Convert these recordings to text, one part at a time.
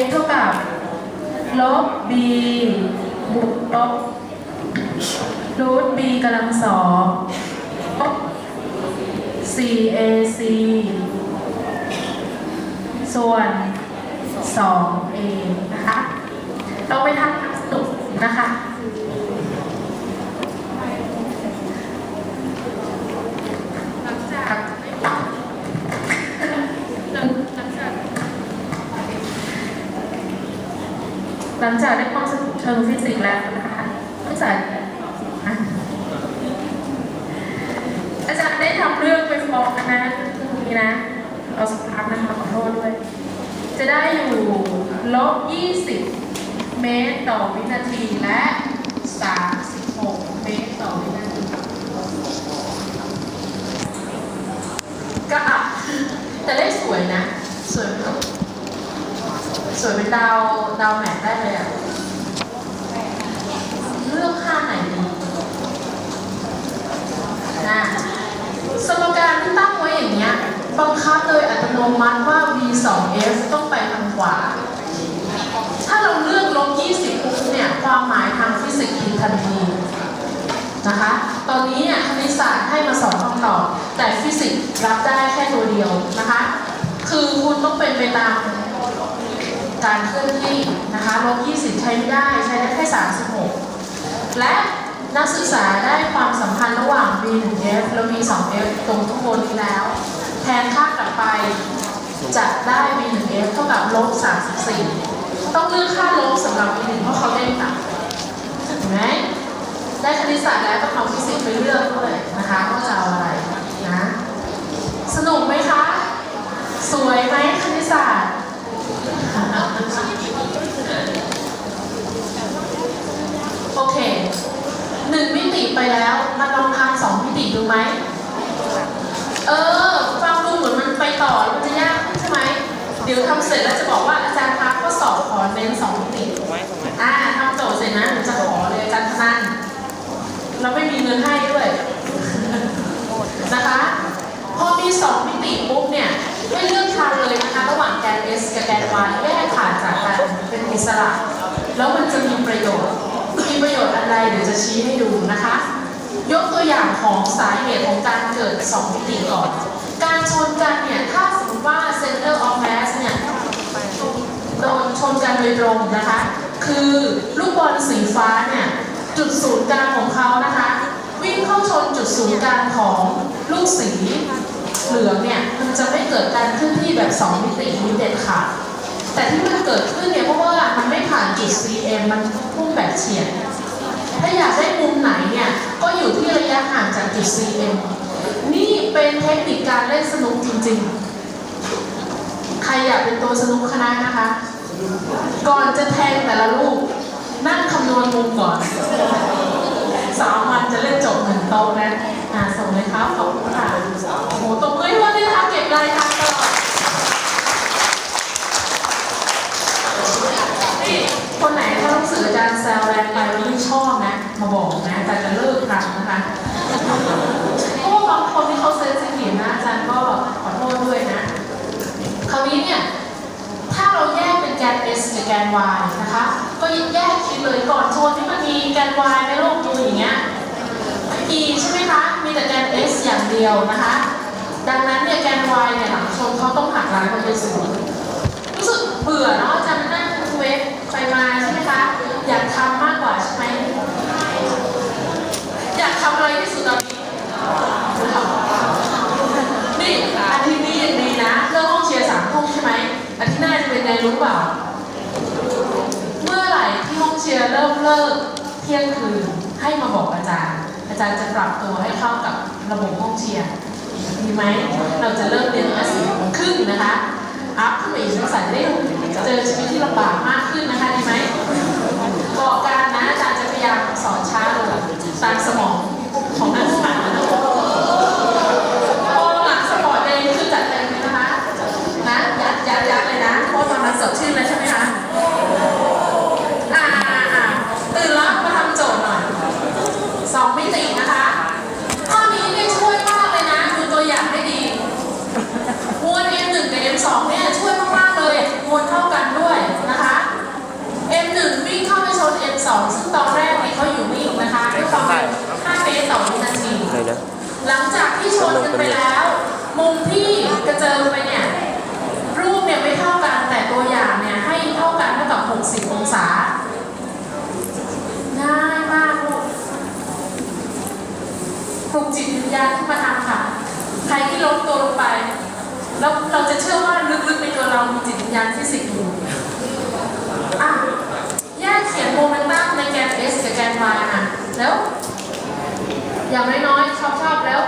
x เท่ากับลบ b บวกลบรูท b กำลังสองลบ 4ac ส่วน 2a นะคะเราไปทำสรุปนะคะ หลังจากหลังจาก หลังจากได้ข้อสรุปเชิงฟิสิกส์แล้วนะคะอาจาย์อ่อาจารย์ได้ทำเรื่องไปฟ้องคณะนี้นะเอาสภาพนะคะขอโทษด้วย จะได้อยู่ลบ 20 เมตรต่อวินาทีและ 36 เมตรต่อวินาทีก็อะแต่เลขสวยนะ สวยไหม สวยเป็นดาวดาวแหมทได้เลยอะเลือกค่าไหนดีนะสมการที่ตั้งไว้อย่างเงี้ยบังคับโดยอัตโนมัติว่า v 2 f ต้องไปทางขวา ถ้าเราเลือกลบ20ปุ๊บเนี่ยความหมายทางฟิสิกส์ผิดทันทีนะคะ ตอนนี้เนี่ยคณิตศาสตร์ให้มาสองคำตอบ แต่ฟิสิกส์รับได้แค่ตัวเดียวนะคะ คือคุณต้องเป็นไปตาม การเคลื่อนที่นะคะลบ20 ใช้ไม่ได้ใช้ได้แค่ 36 และนักศึกษาได้ความสัมพันธ์ระหว่าง b 1 f และ b 2 f ตรงทุกบนนี้แล้ว แทนค่ากลับไปจะได้ b 1 f เท่ากับลบ34 ต้องเลือกค่าลบสำหรับ b 1เพราะเขาเด้งต่ำเห็นไหมได้คณิตศาสตร์แล้วต้องเอาฟิสิกส์ไปเลือกด้วยนะคะว่าจะเอาอะไรนะ สนุกไหมคะ สวยไหมคณิตศาสตร์ โอเคหนึ่งมิติไปแล้ว มาลองทำสองมิติดูไหม เออ ฟังดูเหมือนมันไปต่อแล้วมันจะยากขึ้นใช่ไหม เดี๋ยวทำเสร็จแล้วจะบอกว่าอาจารย์คะข้อสอบขอเน้นสองมิติอ่าทำโจทย์เสร็จนะหนูจะขอเลยอาจารย์พนันเราไม่มีเงินให้ด้วย นะคะ พอมีสองมิติปุ๊บเนี่ยไม่เลือกทางเลยนะคะระหว่างแกน S กับแกน Y แยกขาดจากกันเป็นอิสระ แล้วมันจะมีประโยชน์มีประโยชน์อะไรเดี๋ยวจะชี้ให้ดูนะคะ ยกตัวอย่างของสาเหตุของการเกิด2มิติก่อน การชนกันเนี่ย ถ้าสมมติว่า center of mass เนี่ย โดนชนกันโดยตรงนะคะ คือลูกบอลสีฟ้าเนี่ย จุดศูนย์กลางของเขานะคะ วิ่งเข้าชนจุดศูนย์กลางของลูกสีเหลืองเนี่ย มันจะไม่เกิดการเคลื่อนที่แบบ 2 มิตินี้เด็ดขาดแต่ที่มันเกิดขึ้นเนี่ยเพราะว่ามันไม่ผ่านจุด CM มันพุ่งแบบเฉียดถ้าอยากได้มุมไหน ยู่ที่ระยะห่างจากจุด CM นี่เป็นเทคนิคการเล่นสนุกจริงๆ ใครอยากเป็นตัวสนุกคณะนะคะ ก่อนจะแทงแต่ละลูก นั่งคำนวณมุมก่อน สามวันจะเล่นจบเหมือนโต๊ะนะอ่าส่งเลยครับขอบคุณค่ะโอ้โหตบมือให้ว่าด้วยนะคะเก็บรายทางตลอดนี่คนไหนถ้ารู้สึกอาจารย์แซวแรงไปแล้วไม่ชอบนะ มาบอกนะอาจารย์จะเลิกทำนะคะเพราะว่าบางคนที่เขาเซนซิทีฟนะอาจารย์ก็ขอโทษด้วยนะ คราว นี้เนี่ยถ้าเราแยกเป็นแกน S กับแกน Y นะคะ ก็แยกคิดเลยก่อนชนที่มันมีแกน Y ในโลกดูอย่างเงี้ยไม่มีใช่ไหมคะ มีแต่แกน S อย่างเดียวนะคะ ดังนั้นเนี่ยแกน Y เนี่ยหลังชนเขาต้องหักล้างกันเป็นศูนย์รู้สึกเบื่อเนาะจารย์นั่งเวฟไปมาใช่ไหมคะ อยากทำมากกว่าใช่ไหม อยากทำอะไรที่สุดตอนนี้ นี่อาทิตย์นี้ยังดีนะเรื่องห้องเชียร์สามทุ่มใช่ไหมอาทิตย์หน้าจะเป็นไงรู้เปล่า เมื่อไหร่ที่ห้องเชียร์เริ่มเลิกเที่ยงคืนให้มาบอกอาจารย์ อา จารย์จะปรับตัวให้เข้ากับระบบห้องเชียร์ดีไหม เราจะเริ่มเรียนตั้งแต่สี่โมงครึ่งนะคะ อัพขึ้นไปอีกสักสันได้เจอชีวิตที่ลำบากมากขึ้นนะคะดีไหมบอกการนะอาจารย์จะพยายามสอนช้าลงตามสมองของนักศึกษานะโอ้หลังสปอร์ตเดย์คือจัดเต็มเลยนะคะนะยัดยัดยัดเลยนะเพราะตอนนั้นสดชื่นเลยใช่ไหมคะอ่าอ่าอ่าตื่นแล้วมาทำโจทย์หน่อยสองมิตินะคะ ข้อนี้เนี่ยช่วยมากเลยนะ ดูตัวอย่างให้ดี ว ไปแล้ว มุมที่กระเจิงไปเนี่ย รูปเนี่ยไม่เท่ากันแต่ตัวอย่างเนี่ยให้เท่ากันเท่ากับ 60 องศา ง่ายมากลูกปลุกจิตวิญญาขึ้นมาทำค่ะ ใครที่ล้มตัวลงไป แล้วเราจะเชื่อว่าลึกๆในตัวเรามีจิตวิญญาณฟิสิกส์อยู่อะแยกเขียนโมเมนตัมในแกน S กับแกน Y นะแล้ว อย่างน้อยๆชอบชอบๆแล้ว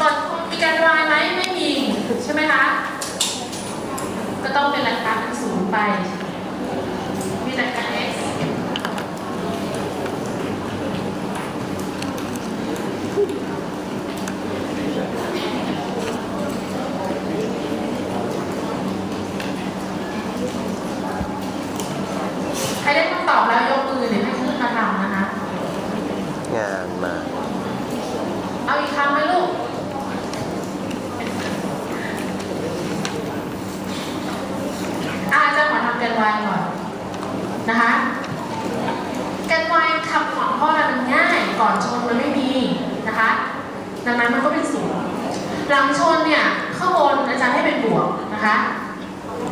ก่อนมีแกน Y ไหมไม่มี ใช่ไหมคะ ก็ต้องเป็นหลักการเป็นศูนย์ไป มีแต่การ X ใครได้คำตอบแล้วยกมือเดี๋ยวให้ขึ้นมาทำนะคะ งานมา เอาอีกคำไหมลูก อาจารย์ขอทำแกนวายก่อนนะคะ แกนวายคำของพ่อเรามันง่าย ก่อนชนมันไม่มีนะคะ ดังนั้นมันก็เป็นศูนย์หลังชนเนี่ยข้างบนอาจารย์ให้เป็นบวกนะคะ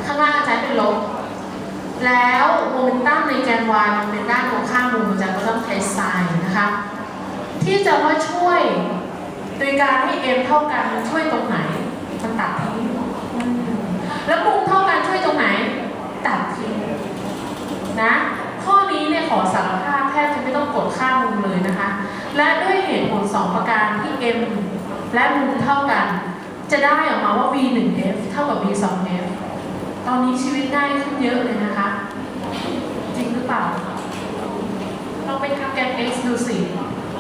ข้างล่างอาจารย์ให้เป็นลบ แล้วโมเมนตัมในแกน y มันเป็นด้านตรงข้ามมุมอาจารย์ก็ต้องใช้ไซน์นะคะ ที่จะว่าช่วยโดยการให้ m เท่ากันมันช่วยตรงไหน มันตัดทิ้งแล้วมุมเท่ากันช่วยตรงไหน ตัดทิ้งนะข้อนี้เนี่ยขอสารภาพแทบจะไม่ต้องกดค่ามุมเลยนะคะ และด้วยเหตุผลสองประการที่ m และมุมเท่ากัน จะได้ออกมาว่า v 1 f เท่ากับ v 2 f ตอนนี้ชีวิตได้ขึ้นเยอะเลยนะคะ จริงหรือเปล่า เราไปทำแกนเอ็กซ์ดูสิ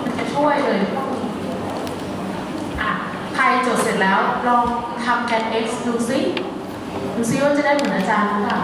มันจะช่วยเลยอะใครจดเสร็จแล้วลองทำแกนเอ็กซ์ดูสิดูซิว่าจะได้เหมือนอาจารย์หรือเปล่า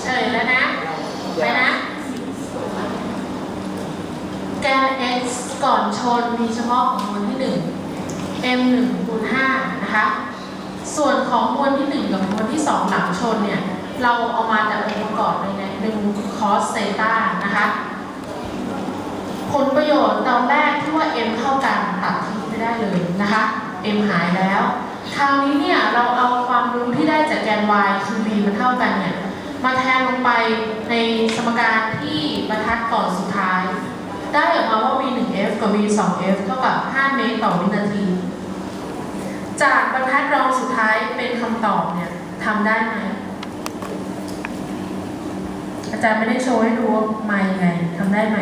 เฉลยแล้วนะ ไปนะ แกน x ก่อนชนมีเฉพาะของมวลที่ 1 m 1คูณ5นะคะ ส่วนของมวลที่ 1 กับมวลที่ 2 หลังชนเนี่ย เราเอามาจากองค์ประกอบในในหนึ่ง cos theta นะคะ ผลประโยชน์ตอนแรกที่ว่า m เท่ากันตัดทิ้งไม่ได้เลยนะคะ m หายแล้ว คราวนี้เนี่ยเราเอาความรู้ที่ได้จากแกน y คือ v มันเท่ากันเนี่ยมาแทนลงไปในสมการที่บรรทัดก่อนสุดท้าย ได้ออกมาว่า v 1 f กับ v 2 f เท่ากับ 5 เมตรต่อวินาที จากบรรทัดรองสุดท้ายเป็นคำตอบเนี่ยทำได้ไหม อาจารย์ไม่ได้โชว์ให้ดูว่ามายังไงทำได้ไหม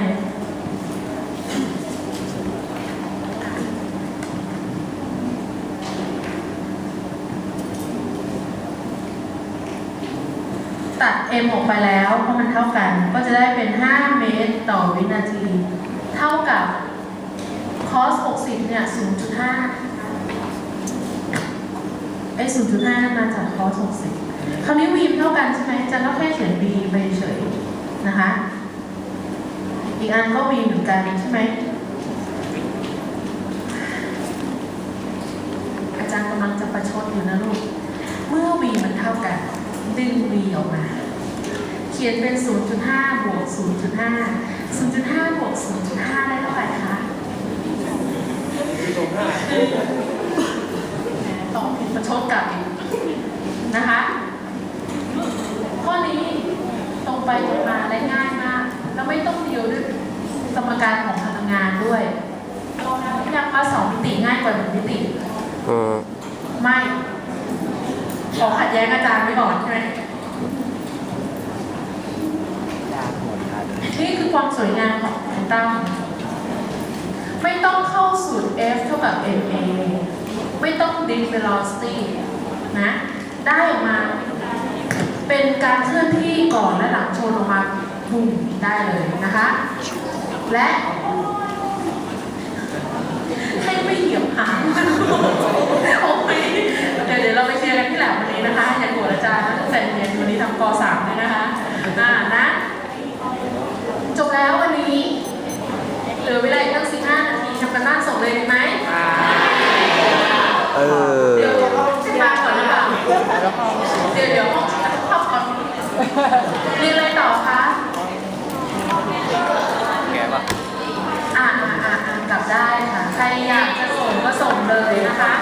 ตัด m ออกไปแล้วเพราะมันเท่ากัน ก็จะได้เป็น 5 เมตรต่อวินาที เท่ากับ cos 60 เนี่ย 0.5ไอ้0.5 มาจาก cos 60 คราวนี้ v เท่ากันใช่ไหมอาจะต้องแค่เขียน v ไปเฉยนะคะ อีกอันก็ v เหมือนกันใช่ไหมอาจารย์กำลังจะประชดอยู่นะลูก เมื่อ v มันเท่ากัน ดึง v ออกมา เขียนเป็น 0.5 บวก 0.5 0.5 บวก 0.5 ได้เท่าไหร่คะแหมตอบผิดประชดกลับอีกนะคะ ข้อนี้ตรงไปตรงมาได้ง่ายมาก แล้วไม่ต้องดีลด้วยสมการของพลังงานด้วยยังมาสองมิติง่ายกว่าหนึ่งมิติอืมไม่ ขอขัดแย้งอาจารย์ไว้ก่อนใช่ไหมนี่คือความสวยงามของแอนตัมไม่ต้องเข้าสูตร F เท่ากับ ma ไม่ต้อง dig velocity นะ ได้ออกมาเป็นการเคลื่อนที่ก่อนและหลังชนออกมาพุ่งได้เลยนะคะ และ เดี๋ยวห้องเข้าก่อนเรียนอะไรต่อคะแกป่ะอ่าอ่าอ่กลับได้ค่ะ ใครอยากจะส่งก็ส่งเลยนะคะ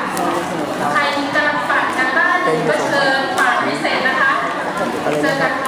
ใครกำลังฝากกันบ้านก็เชิญฝากพิเศษนะคะเจอกันค่ะ